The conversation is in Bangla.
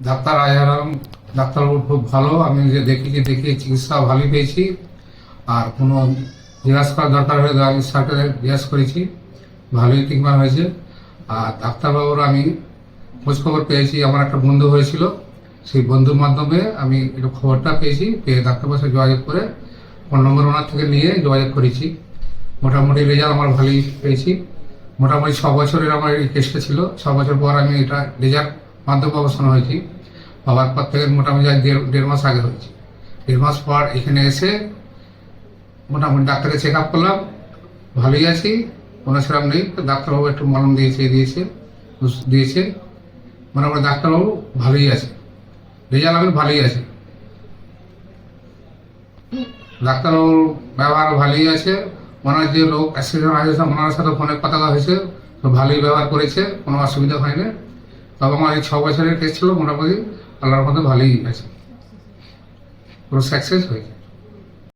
ডাক্তার আয়ারাম, ডাক্তারবাবু খুব ভালো। আমি যে দেখিয়ে দেখিয়ে চিকিৎসা ভালোই পেয়েছি। আর কোনো জিজ্ঞাসা করার দরকার হলে আমি স্যারকে জিজ্ঞাসা করেছি। ভালোই ট্রিটমেন্ট হয়েছে। আর ডাক্তারবাবুর আমি খোঁজখবর পেয়েছি। আমার একটা বন্ধু হয়েছিল। সেই বন্ধুর মাধ্যমে আমি একটু খবরটা পেয়েছি। পেয়ে ডাক্তারবাবুর সাথে যোগাযোগ করে ফোন নম্বর ওনার থেকে নিয়ে যোগাযোগ করেছি। মোটামুটি রেজাল্ট আমার ভালোই পেয়েছি। মোটামুটি ছ বছরের আমার এই কেসটা ছিল। ছ বছর পর আমি এটা রেজাল্ট মাধ্যমে অবস্থান হয়েছি। বাবার পর থেকে মোটামুটি দেড় মাস আগে হয়েছে। দেড় মাস পর এখানে এসে মোটামুটি ডাক্তারকে চেক আপ করলাম। ভালোই আছি। কোনো সেরকম নেই। ডাক্তারবাবু একটু মলম দিয়েছে দিয়েছে দিয়েছে। মোটামুটি ডাক্তারবাবু ভালোই আছে। রেজাল্ট আমি ভালোই আছে। ডাক্তারবাবুর ব্যবহার ভালোই আছে। ওনার যে লোক অ্যাক্সিডেন্ট হয়েছে, ওনার সাথে ফোনে কথা হয়েছে ভালোই ব্যবহার করেছে, কোনো অসুবিধা হয়নি। তবে আমার এই ছ বছরের টেস্ট ছিল, মোটামুটি আল্লাহর মধ্যে ভালোই আছে। পুরো সাকসেস হয়েছে।